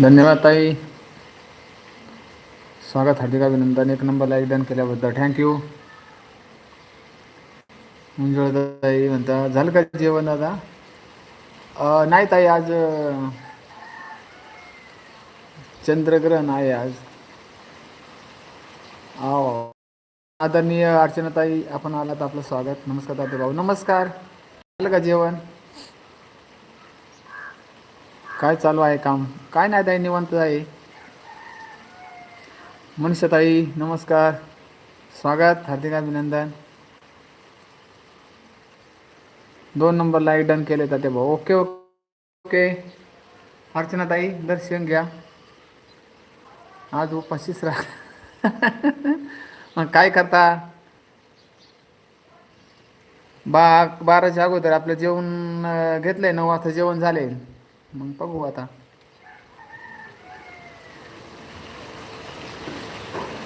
धन्यवाद ताई. स्वागत हार्दिक अभिनंदन. एक नंबरला एक डन केल्याबद्दल. थँक्यू मंजुळाताई म्हणता झालं का जेवण दादा नाही ताई आज चंद्रग्रहण आहे आज. हो आदरणीय अर्चनाताई आपण आलात आपलं स्वागत. नमस्कार ताते भाऊ नमस्कार. झालं का जेवण? काय चालू आहे काम? काय नाही ताई निवांत आहे. मनीषाताई नमस्कार. स्वागत हार्दिक अभिनंदन. दोन नंबरला लाईक डन केले ताते भाऊ. Okay okay. अर्चनाताई दर्शन घ्या. आज उपाशीच राहा. मग काय करता? बा बाराच्या अगोदर आपलं जेवण घेतलंय नऊ वाजता जेवण झाले मग बघू आता.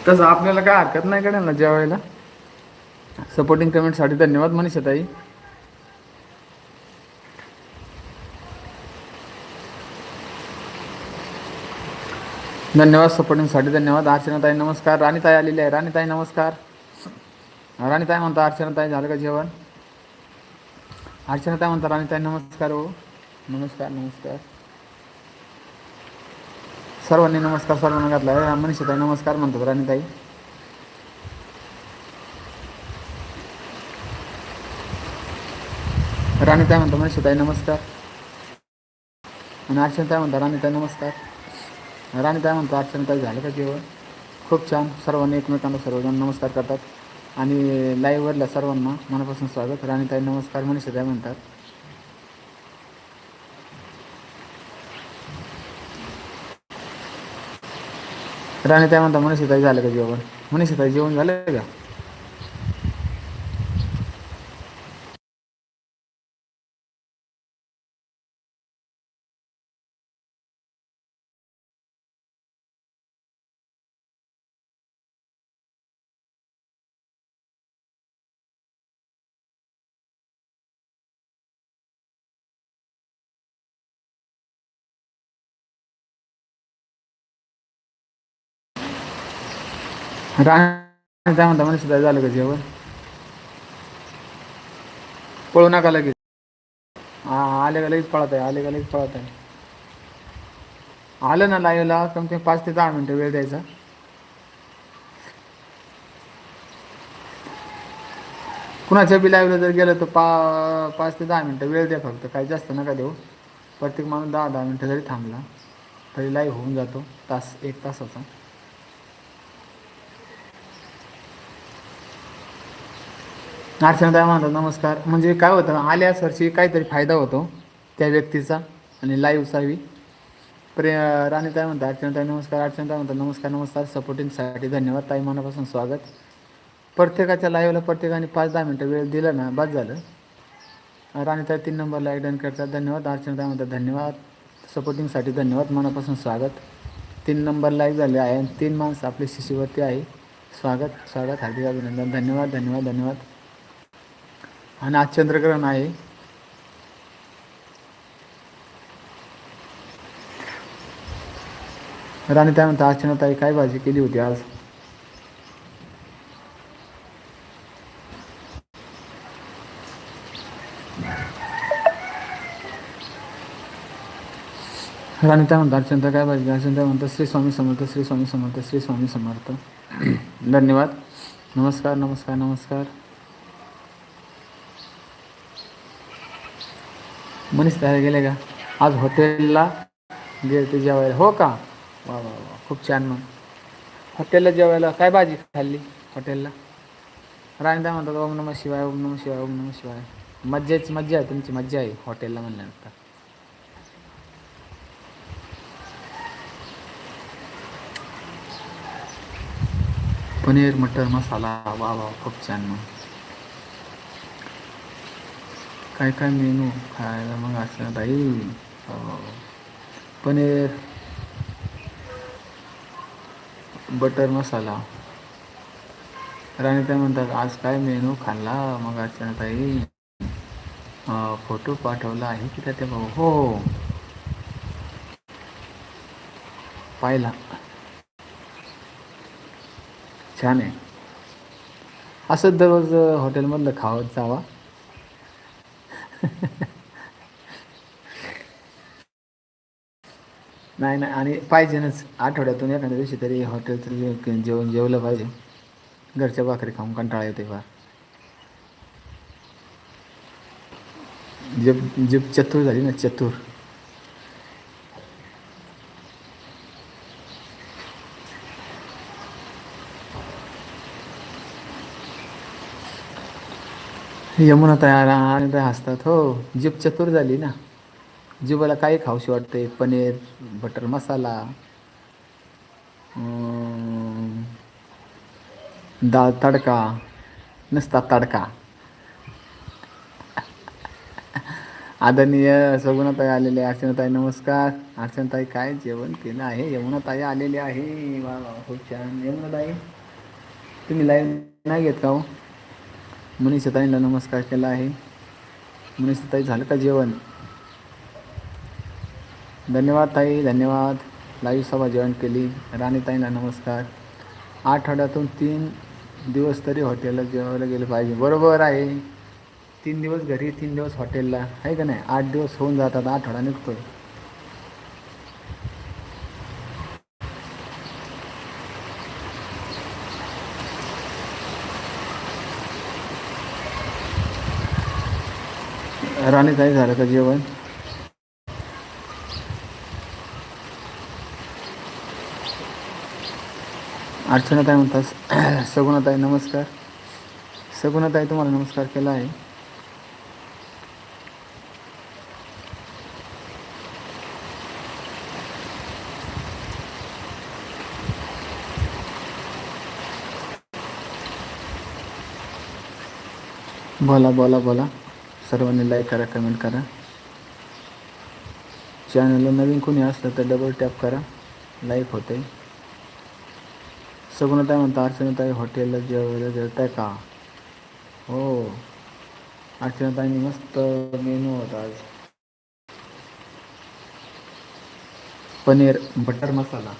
तसं आपल्याला काय हरकत नाही कळेल ना जेवायला. सपोर्टिंग कमेंटसाठी धन्यवाद मनीषाताई. धन्यवाद सपोर्टिंगसाठी धन्यवाद. अर्चनाताई नमस्कार. राणीताई आलेली आहे. राणीताई नमस्कार. राणीताई म्हणता अर्चनाताई झालं का जेवण? अर्चनाताई म्हणता राणीताई नमस्कार हो. नमस्कार नमस्कार. सर्वांनी नमस्कार सर्वांना घातला आहे. मनीषाताई नमस्कार म्हणतात राणीताई. राणीताई म्हणतो मनीषाताई नमस्कार. आणि अर्चनाताई म्हणतात राणीताई नमस्कार. राणीताई म्हणता अर्चनाताई झालं का जेवण? खूप छान. सर्वांनी एकमेकांना सर्वजण नमस्कार करतात. आणि लाईव्हवरल्या सर्वांना मनापासून स्वागत. राणीताई नमस्कार. मनीषाताई म्हणतात राणीताई म्हणता मनीषाताई झालं का जेवण? मनीषाताई जेवण झालं का? काय म्हणता म्हणजे सुद्धा झालं का जेवण? पळू नका लगेच. हा आले का लगेच पळत आहे आले का लगेच पळत आहे आलं ना लाईव्हला कमी कमी पाच ते दहा मिनटं वेळ द्यायचा. कुणाच्या बी लाईव्हला जर गेलं तर पा पाच ते दहा मिनटं वेळ द्या फक्त काही जास्त नका देऊ. प्रत्येक माणूस दहा दहा मिनटं जरी थांबला तरी लाईव्ह होऊन जातो तास एक तासाचा. अर्चनाताई म्हणतात नमस्कार. म्हणजे काय होतं आल्या सरशी काहीतरी फायदा होतो त्या व्यक्तीचा आणि लाईव्ह लाईव्हचाही प्रे राणीताई म्हणतात अर्चनाताई नमस्कार अर्चनाताई म्हणतात नमस्कार नमस्कार सपोर्टिंगसाठी धन्यवाद. ताई मनापासून स्वागत. प्रत्येकाच्या लाईव्हला प्रत्येकाने पाच दहा मिनटं वेळ दिला ना बाद झालं. राणीताई तीन नंबरला एक डन करतात. धन्यवाद. अर्चनाताई म्हणतात धन्यवाद. सपोर्टिंगसाठी धन्यवाद. मनापासून स्वागत. तीन नंबर लाईक झाले आहे. आणि तीन माणसं आपली शिष्यवृत्ती आहे. स्वागत स्वागत. हार्दिक अभिनंदन. धन्यवाद धन्यवाद धन्यवाद. आणि आज चंद्रग्रहण आहे. राणी काय म्हणता अर्चनाताई काय भाजी केली होती आज? राणी काय म्हणता अर्चनता काय भाजी अर्चनता ताई म्हणतात श्री स्वामी समर्थ श्री स्वामी समर्थ श्री स्वामी समर्थ. धन्यवाद. नमस्कार नमस्कार नमस्कार. मनीष तयार गेले का? आज हॉटेलला गेले ते जेवायला. हो का? वा वा वा. खूप छान मग. हॉटेलला जेवायला काय भाजी खाल्ली हॉटेलला? राणीदा म्हणतात ओम नम शिवाय ओम नम शिवाय ओम नम शिवाय. मज्जाच मज्जा आहे. तुमची मज्जा आहे हॉटेलला म्हणल्यानंतर. पनीर मटर मसाला. वा वा खूप छान मग. काय काय मेनू खायला मग असं बाई हो. पनीर बटर मसाला. राणीताई म्हणतात आज काय मेनू खाल्ला मग असं ताई फोटो पाठवला आहे की त्या भाऊ? हो. पाहिला. छान आहे. असंच दररोज हॉटेलमधलं खावत जावा. नाही नाही आणि पाहिजेनच. आठवड्यातून एखाद्या दिवशी तरी हॉटेलचं जेवण जेवलं पाहिजे. घरच्या भाकरी खाऊन कंटाळा येते फार. जब जब चतुर झाली ना चतुर. यमुना तयार आणि हसतात हो. जीभ चतुर झाली ना. जिभेला काही खाऊशी वाटते पनीर बटर मसाला अं, डाळ तडका नुसता तडका. आदरणीय सगुणाताई आलेले आहे अर्चनाताई नमस्कार. अर्चनाताई काय जेवण केलं आहे? यमुनाताई आलेली आहे. वा खूप छान. यमुनाताई तुम्ही लाईव्ह नाही घेत का हो? मनीषाताईंना नमस्कार केला आहे. मनीषाताई झालं का जेवण? धन्यवाद ताई धन्यवाद. लाईव्ह सभा जेवण केली. राणीताईंना नमस्कार. आठवड्यातून तीन दिवस तरी हॉटेलला जेवायला गेलं पाहिजे. बरोबर आहे. तीन दिवस घरी तीन दिवस हॉटेलला. आहे का नाही? आठ दिवस होऊन जातात. आठवडा निघतोय काय झालं का जेवण? अर्चनाताई म्हणतात सगुणाताई नमस्कार. सगुणाताई तुम्हाला नमस्कार केला आहे. बोला बोला बोला. सर्वांनी लाईक करा कमेंट करा. चॅनलला नवीन कोणी असलं तर डबल टॅप करा. लाईक होते. सगुणताय म्हणता अर्चनाताई हॉटेलला जेवायला जेवताय का? हो. अर्चनाताईंनी मस्त मेनू होता आज. पनीर बटर मसाला.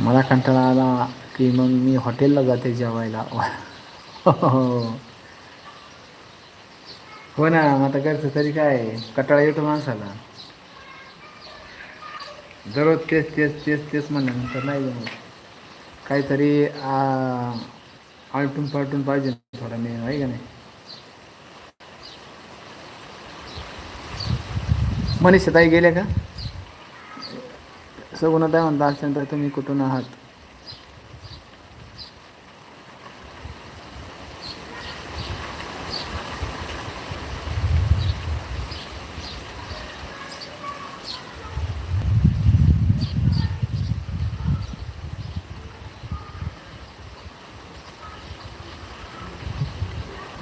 मला कंटाळा आला. की मग मी हॉटेलला जाते जेवायला. हो हो ना मग आता करतो तरी काय? कटाळा येतो माणसाला. दररोज तेच तेच तेच तेच म्हणल्यानंतर नाही जमत. काहीतरी आलटून पालटून पाहिजे थोडा मेन आहे का नाही? मनीष ताई गेल्या का? सगुणाताई म्हणता असेल तर तुम्ही कुठून आहात?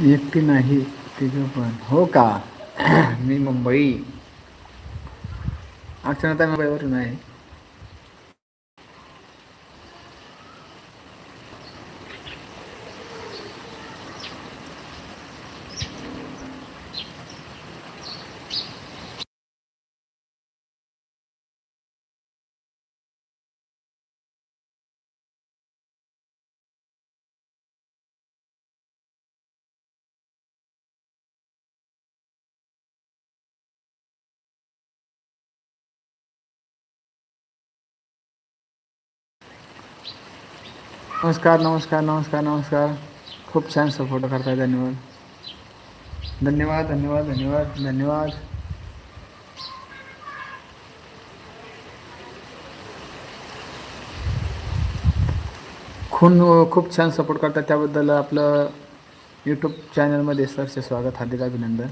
एकटी नाही तिघं पण. हो का? मी मुंबई. अर्चनाताई मुंबईवरून आहे. नमस्कार नमस्कार नमस्कार नमस्कार. खूप छान सपोर्ट करताय धन्यवाद. धन्यवाद धन्यवाद धन्यवाद धन्यवाद. खून खूप छान सपोर्ट करतात त्याबद्दल आपलं यूट्यूब चॅनलमध्ये सरचे स्वागत हार्दिक अभिनंदन.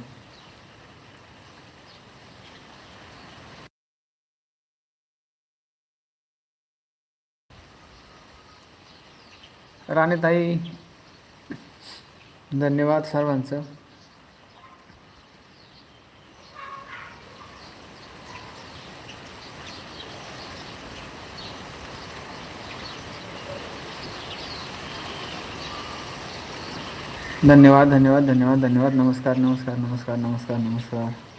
राणेताई धन्यवाद सर्वांचं. धन्यवाद धन्यवाद धन्यवाद धन्यवाद नमस्कार नमस्कार नमस्कार नमस्कार नमस्कार.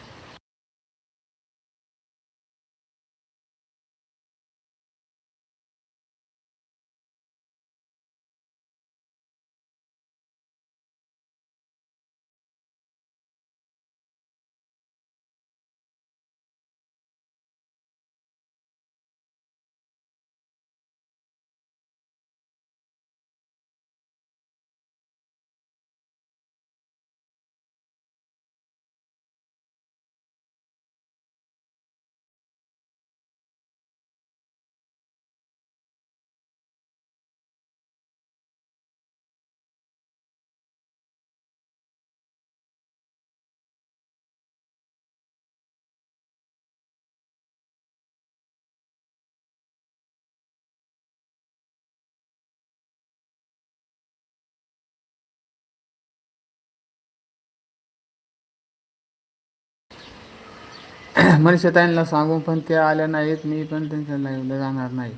मनीषाताईंना सांगून पण ते आल्या नाहीत मी पण त्यांच्या लाईव्हला जाणार नाही.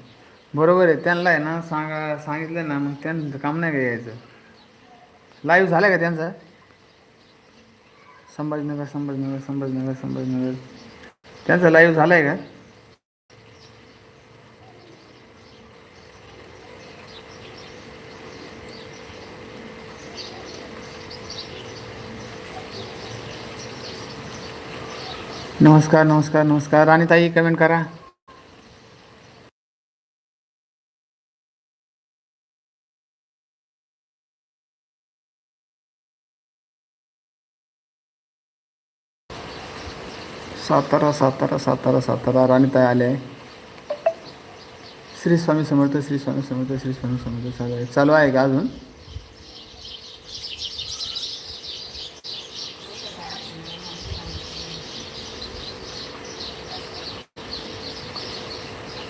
बरोबर आहे त्यांना आहे ना सांगा सांगितलं ना मग त्यांचं काम नाही का यायचं? लाईव्ह झालं का त्यांचा? संभाजीनगर संभाजीनगर संभाजीनगर संभाजीनगर. त्यांचा लाईव्ह झाला आहे का? नमस्कार नमस्कार नमस्कार. आणि ताई कमेंट करा. सातारा सातारा सातारा सातारा. राणीताई आले. श्री स्वामी समर्थ श्री स्वामी समर्थ श्री स्वामी समर्थ. चालू आहे चालू आहे का अजून?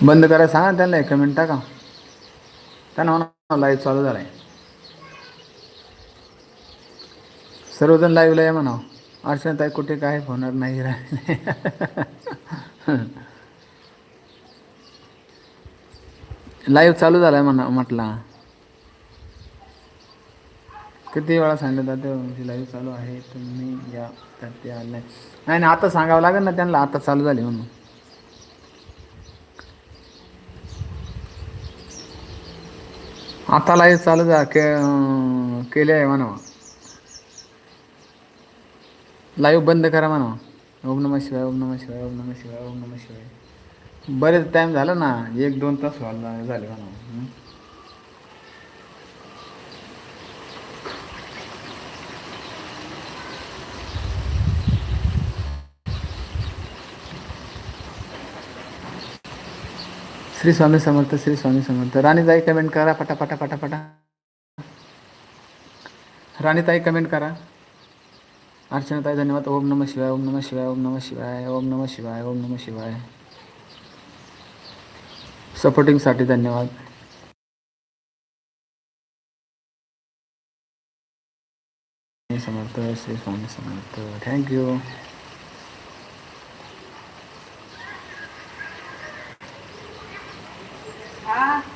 बंद करायला सांगा त्यांना एक कमेंट टाका. त्यांना म्हणा लाईव्ह चालू झाला आहे सर्वजण लाईव्हला आहे म्हणा अर्चना ताई कुठे काय होणार नाही लाईव्ह चालू झाला आहे म्हणा म्हटला. किती वेळा सांगितलं जाते लाईव्ह चालू आहे तुम्ही या त्यात नाही. नाही नाही, आता सांगावं लागेल ना त्यांना आता चालू झाली म्हणून. आता लाईव्ह चालू जा के केले आहे म्हणावा. लाईव्ह बंद करा म्हणावा. ओम नम शिवाय ओम नम शिवाय ओम नम शिवाय ओम नम शिवाय. बरेच टाईम झाला ना एक दोन तास व्हायला झाले म्हणावा. श्री स्वामी समर्थ श्री स्वामी समर्थ. राणीताई कमेंट करा पटापटा पटापटा राणीताई कमेंट करा. अर्चनाताई धन्यवाद. ओम नमः शिवाय ओम नमः शिवाय ओम नमः शिवाय ओम नमः शिवाय ओम नमः शिवाय. सपोर्टिंगसाठी धन्यवाद. समर्थ श्री स्वामी समर्थ. Thank you 啊。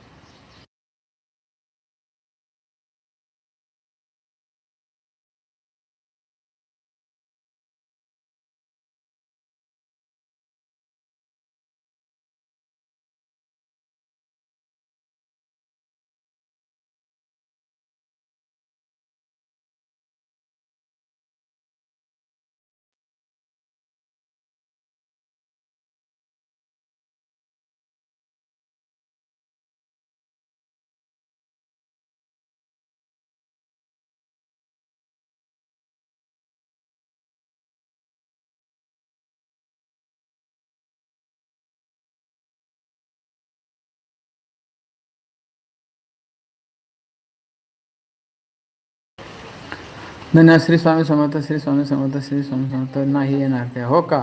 नाही श्री स्वामी समर्थ श्री स्वामी समर्थ श्री स्वामी समर्थ नाही येणार ते हो का?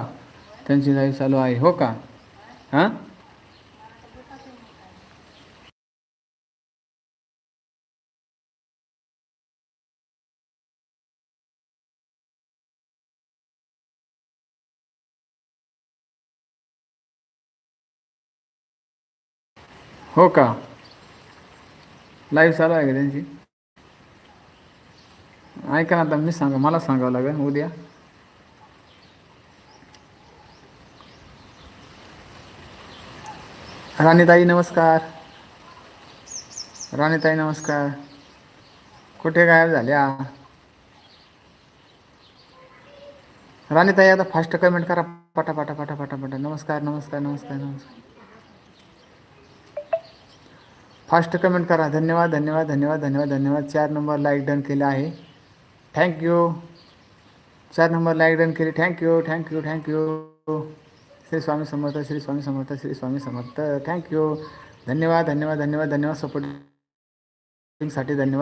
त्यांची लाईव्ह चालू आहे. हो का? हां? हो का? लाईव्ह चालू आहे का त्यांची? ऐका ना आता मी सांगा मला सांगावं लागेल उद्या. राणीताई नमस्कार. राणीताई नमस्कार. कुठे गायब झाल्या? राणीताई आता फास्ट कमेंट करा पटा पटा पटा पटा पटा नमस्कार नमस्कार नमस्कार नमस्कार. फास्ट कमेंट करा. धन्यवाद धन्यवाद धन्यवाद धन्यवाद. धन्यवाद चार नंबर लाईक डन केला आहे. थँक्यू चार नंबर लाईक डन केली thank you thank you thank you Shri Swami Samarth Shri Swami Samarth Shri Swami Samarth thank you धन्यवाद धन्यवाद धन्यवाद धन्यवाद सपोर्टिंगसाठी धन्यवाद